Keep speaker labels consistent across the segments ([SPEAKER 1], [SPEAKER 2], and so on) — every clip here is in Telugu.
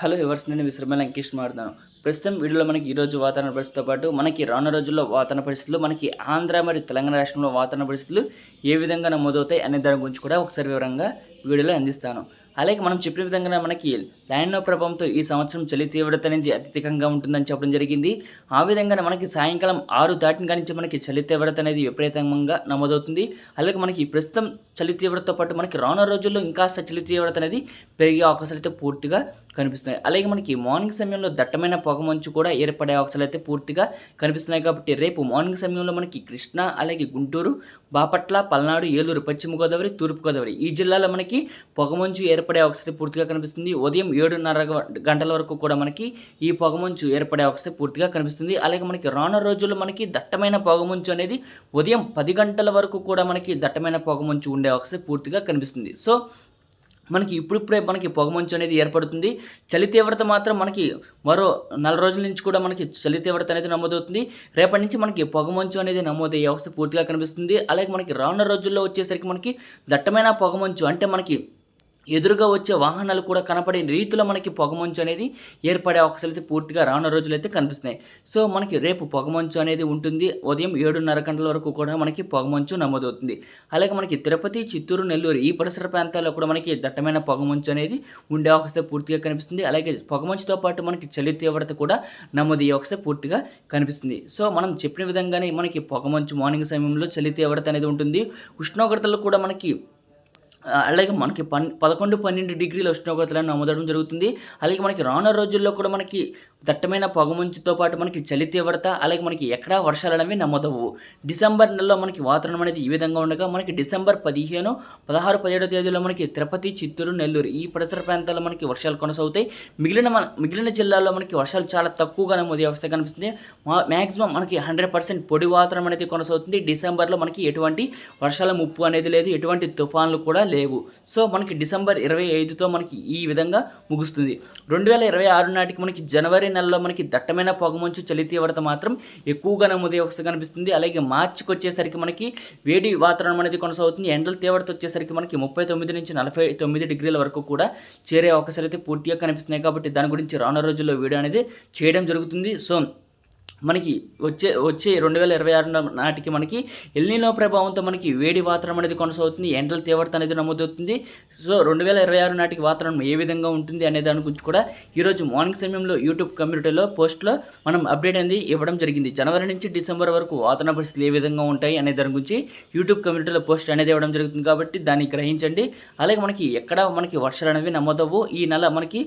[SPEAKER 1] హలో ఎవర్స్ నేను విశ్రమ లంకేష్ మాట్లాడుతాను ప్రస్తుతం వీడియోలో మనకి ఈరోజు వాతావరణ పరిస్థితితో పాటు మనకి రానున్న రోజుల్లో వాతావరణ పరిస్థితులు మనకి ఆంధ్ర మరియు తెలంగాణ రాష్ట్రంలో వాతావరణ పరిస్థితులు ఏ విధంగా నమోదవుతాయి అనే దాని గురించి కూడా ఒకసారి వివరంగా వీడియోలో అందిస్తాను. అలాగే మనం చెప్పిన విధంగా మనకి లైన్లో ప్రభావంతో ఈ సంవత్సరం చలి తీవ్రత అనేది అత్యధికంగా ఉంటుందని చెప్పడం జరిగింది. ఆ విధంగానే మనకి సాయంకాలం ఆరు దాటిన కానించి మనకి చలి తీవ్రత అనేది విపరీతంగా నమోదవుతుంది. అలాగే మనకి ప్రస్తుతం చలి తీవ్రతతో పాటు మనకి రానున్న రోజుల్లో ఇంకాస్త చలి తీవ్రత అనేది పెరిగే అవకాశాలు అయితే పూర్తిగా కనిపిస్తున్నాయి. అలాగే మనకి మార్నింగ్ సమయంలో దట్టమైన పొగమంచు కూడా ఏర్పడే అవకాశాలు అయితే పూర్తిగా కనిపిస్తున్నాయి కాబట్టి రేపు మార్నింగ్ సమయంలో మనకి కృష్ణా అలాగే గుంటూరు బాపట్ల పల్నాడు ఏలూరు పశ్చిమ గోదావరి తూర్పు గోదావరి ఈ జిల్లాలో మనకి పొగమంచు ఏర్పడే అవకాశం పూర్తిగా కనిపిస్తుంది. ఉదయం ఏడున్నర గంటల వరకు కూడా మనకి ఈ పొగమంచు ఏర్పడే అవకాశం పూర్తిగా కనిపిస్తుంది. అలాగే మనకి రాను రోజుల్లో మనకి దట్టమైన పొగమంచు అనేది ఉదయం పది గంటల వరకు కూడా మనకి దట్టమైన పొగమంచు ఉండే అవకాశం పూర్తిగా కనిపిస్తుంది. సో మనకి ఇప్పుడిప్పుడే మనకి పొగమంచు అనేది ఏర్పడుతుంది. చలి తీవ్రత మాత్రం మనకి మరో నెల రోజుల నుంచి కూడా మనకి చలి తీవ్రత అనేది నమోదవుతుంది. రేపటి నుంచి మనకి పొగమంచు అనేది నమోదయ్యే అవస్థ పూర్తిగా కనిపిస్తుంది. అలాగే మనకి రానున్న రోజుల్లో వచ్చేసరికి మనకి దట్టమైన పొగమంచు అంటే మనకి ఎదురుగా వచ్చే వాహనాలు కూడా కనపడే రీతిలో మనకి పొగమంచు అనేది ఏర్పడే అవకాశాలు అయితే పూర్తిగా రానున్న రోజులు అయితే కనిపిస్తున్నాయి. సో మనకి రేపు పొగమంచు అనేది ఉంటుంది. ఉదయం ఏడున్నర గంటల వరకు కూడా మనకి పొగమంచు నమోదవుతుంది. అలాగే మనకి తిరుపతి చిత్తూరు నెల్లూరు ఈ పరిసర ప్రాంతాల్లో కూడా మనకి దట్టమైన పొగమంచు అనేది ఉండే అవకాశం పూర్తిగా కనిపిస్తుంది. అలాగే పొగమంచుతో పాటు మనకి చలి తీవ్రత కూడా నమోదయ్యే అవకాశం పూర్తిగా కనిపిస్తుంది. సో మనం చెప్పిన విధంగానే మనకి పొగమంచు మార్నింగ్ సమయంలో చలి తీవ్రత అనేది ఉంటుంది. ఉష్ణోగ్రతలు కూడా మనకి అలాగే మనకి పన్ పదకొండు పన్నెండు డిగ్రీల ఉష్ణోగ్రతలను నమోదడం జరుగుతుంది. అలాగే మనకి రానున్న రోజుల్లో కూడా మనకి దట్టమైన పొగమంచుతో పాటు మనకి చలి తీవ్రత అలాగే మనకి ఎక్కడా వర్షాలు అనేవి నమోదవు డిసెంబర్ నెలలో మనకి వాతావరణం అనేది ఈ విధంగా ఉండగా మనకి డిసెంబర్ పదిహేను పదహారు పదిహేడో తేదీలో మనకి తిరుపతి చిత్తూరు నెల్లూరు ఈ పరిసర ప్రాంతాల్లో మనకి వర్షాలు కొనసాగుతాయి. మిగిలిన మన మిగిలిన జిల్లాల్లో మనకి వర్షాలు చాలా తక్కువగా నమోదే అవస్థ కనిపిస్తుంది. మ్యాక్సిమం మనకి హండ్రెడ్ పర్సెంట్ పొడి వాతావరణం అనేది కొనసాగుతుంది. డిసెంబర్లో మనకి ఎటువంటి వర్షాల ముప్పు అనేది లేదు. ఎటువంటి తుఫాన్లు కూడా లేవు. సో మనకి డిసెంబర్ ఇరవై ఐదుతో మనకి ఈ విధంగా ముగుస్తుంది. రెండు వేల ఇరవై ఆరు నాటికి మనకి జనవరి నెలలో మనకి దట్టమైన పొగమంచు చలి తీవ్రత మాత్రం ఎక్కువగా ఉదయం ఒకసారి కనిపిస్తుంది. అలాగే మార్చికి వచ్చేసరికి మనకి వేడి వాతావరణం అనేది కొనసాగుతుంది. ఎండల తీవ్రత వచ్చేసరికి మనకి ముప్పై తొమ్మిది నుంచి నలభై తొమ్మిది డిగ్రీల వరకు కూడా చేరే అవకాశాలు అయితే పూర్తిగా కనిపిస్తున్నాయి. కాబట్టి దాని గురించి రానున్న రోజుల్లో వీడియో అనేది చేయడం జరుగుతుంది. సో మనకి వచ్చే వచ్చే రెండు వేల ఇరవై ఆరు నాటికి మనకి ఎల్నీలో ప్రభావంతో మనకి వేడి వాతావరణం అనేది కొనసాగుతుంది. ఎండల తీవ్రత అనేది నమోదవుతుంది. సో రెండు వేల ఇరవై ఆరు నాటికి వాతావరణం ఏ విధంగా ఉంటుంది అనే దాని గురించి కూడా ఈరోజు మార్నింగ్ సమయంలో యూట్యూబ్ కమ్యూనిటీలో పోస్ట్లో మనం అప్డేట్ అనేది ఇవ్వడం జరిగింది. జనవరి నుంచి డిసెంబర్ వరకు వాతావరణ పరిస్థితులు ఏ విధంగా ఉంటాయి అనే దాని గురించి యూట్యూబ్ కమ్యూనిటీలో పోస్ట్ అనేది ఇవ్వడం జరుగుతుంది కాబట్టి దాన్ని గ్రహించండి. అలాగే మనకి ఎక్కడ మనకి వర్షాలు అనేవి నమోదవు ఈ నెల మనకి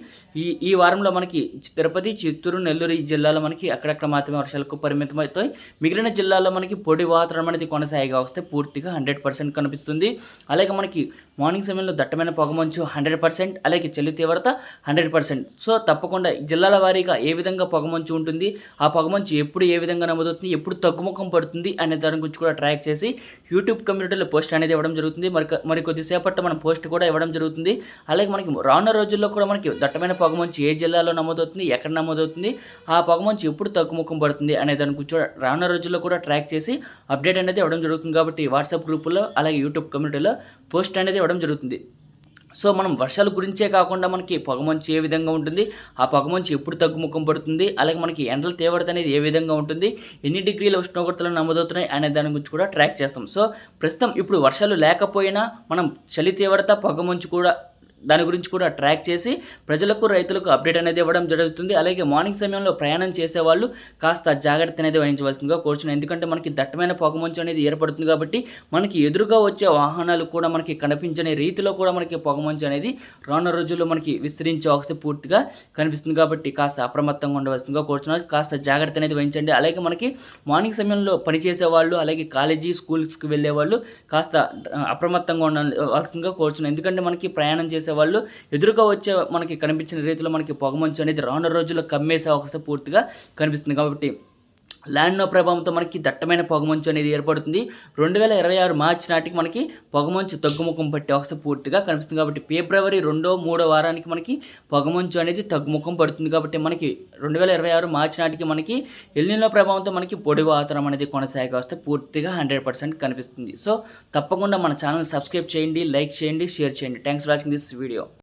[SPEAKER 1] ఈ ఈ వారంలో మనకి తిరుపతి చిత్తూరు నెల్లూరు ఈ జిల్లాలో మనకి అక్కడక్కడ మాత్రమే వర్షాలకు పరిమితమవుతాయి. మిగిలిన జిల్లాల్లో మనకి పొడి వాతావరణం అనేది కొనసాగే వస్తే పూర్తిగా హండ్రెడ్ పర్సెంట్ కనిపిస్తుంది. అలాగే మనకి మార్నింగ్ సమయంలో దట్టమైన పొగమంచు హండ్రెడ్ పర్సెంట్ అలాగే చలి తీవ్రత హండ్రెడ్ పర్సెంట్. సో తప్పకుండా జిల్లాల వారీగా ఏ విధంగా పొగమంచు ఉంటుంది ఆ పొగమంచు ఎప్పుడు ఏ విధంగా నమోదవుతుంది ఎప్పుడు తగ్గుముఖం పడుతుంది అనే దాని గురించి కూడా ట్రాక్ చేసి యూట్యూబ్ కమ్యూనిటీలో పోస్ట్ అనేది ఇవ్వడం జరుగుతుంది. మరి మరి కొద్దిసేపట్లో మనం పోస్ట్ కూడా ఇవ్వడం జరుగుతుంది. అలాగే మనకి రానున్న రోజుల్లో కూడా మనకి దట్టమైన పొగమంచు ఏ జిల్లాలో నమోదవుతుంది ఎక్కడ నమోదవుతుంది ఆ పొగమంచు ఎప్పుడు తగ్గుముఖం పడుతుంది అనే దాని గురించి రానున్న రోజుల్లో కూడా ట్రాక్ చేసి అప్డేట్ అనేది ఇవ్వడం జరుగుతుంది కాబట్టి వాట్సాప్ గ్రూపులో అలాగే యూట్యూబ్ కమ్యూనిటీలో పోస్ట్ అనేది ఇవ్వడం జరుగుతుంది. సో మనం వర్షాల గురించే కాకుండా మనకి పొగమంచు ఏ విధంగా ఉంటుంది ఆ పొగమంచు ఎప్పుడు తగ్గుముఖం పడుతుంది అలాగే మనకి ఎండల తీవ్రత అనేది ఏ విధంగా ఉంటుంది ఎన్ని డిగ్రీల ఉష్ణోగ్రతలు నమోదవుతున్నాయి అనే దాని గురించి కూడా ట్రాక్ చేస్తాం. సో ప్రస్తుతం ఇప్పుడు వర్షాలు లేకపోయినా మనం చలి తీవ్రత పొగమంచు కూడా దాని గురించి కూడా ట్రాక్ చేసి ప్రజలకు రైతులకు అప్డేట్ అనేది ఇవ్వడం జరుగుతుంది. అలాగే మార్నింగ్ సమయంలో ప్రయాణం చేసేవాళ్ళు కాస్త జాగ్రత్త అనేది వహించవలసిందిగా కోరుచున్నాను. ఎందుకంటే మనకి దట్టమైన పొగమంచు అనేది ఏర్పడుతుంది కాబట్టి మనకి ఎదురుగా వచ్చే వాహనాలు కూడా మనకి కనిపించని రీతిలో కూడా మనకి పొగమంచు అనేది రానున్న రోజుల్లో మనకి విస్తరించే అవకాశం పూర్తిగా కనిపిస్తుంది కాబట్టి కాస్త అప్రమత్తంగా ఉండవలసిందిగా కోరుచున్నాను. కాస్త జాగ్రత్త అనేది వహించండి. అలాగే మనకి మార్నింగ్ సమయంలో పనిచేసే వాళ్ళు అలాగే కాలేజీ స్కూల్స్కి వెళ్ళే వాళ్ళు కాస్త అప్రమత్తంగా ఉండవలసిందిగా కోరుచున్నాను. ఎందుకంటే మనకి ప్రయాణం చేసే వాళ్ళు ఎదురుగా వచ్చే మనకి కనిపించిన రీతిలో మనకి పొగమంచు అనేది రానున్న రోజుల్లో కమ్మేసే అవకాశం పూర్తిగా కనిపిస్తుంది. కాబట్టి ల్యాండ్నో ప్రభావంతో మనకి దట్టమైన పొగమంచు అనేది ఏర్పడుతుంది. రెండు వేల ఇరవై ఆరు మార్చి నాటికి మనకి పొగమంచు తగ్గుముఖం పట్టే అవస్థ పూర్తిగా కనిపిస్తుంది కాబట్టి ఫిబ్రవరి రెండో మూడో వారానికి మనకి పొగమంచు అనేది తగ్గుముఖం పడుతుంది కాబట్టి మనకి రెండు వేల ఇరవై ఆరు మార్చి నాటికి మనకి ఎల్లిన ప్రభావంతో మనకి పొడి వాతావరణం అనేది కొనసాగే వస్తే పూర్తిగా హండ్రెడ్ పర్సెంట్ కనిపిస్తుంది. సో తప్పకుండా మన ఛానల్ సబ్స్క్రైబ్ చేయండి లైక్ చేయండి షేర్ చేయండి. Thanks for watching this video.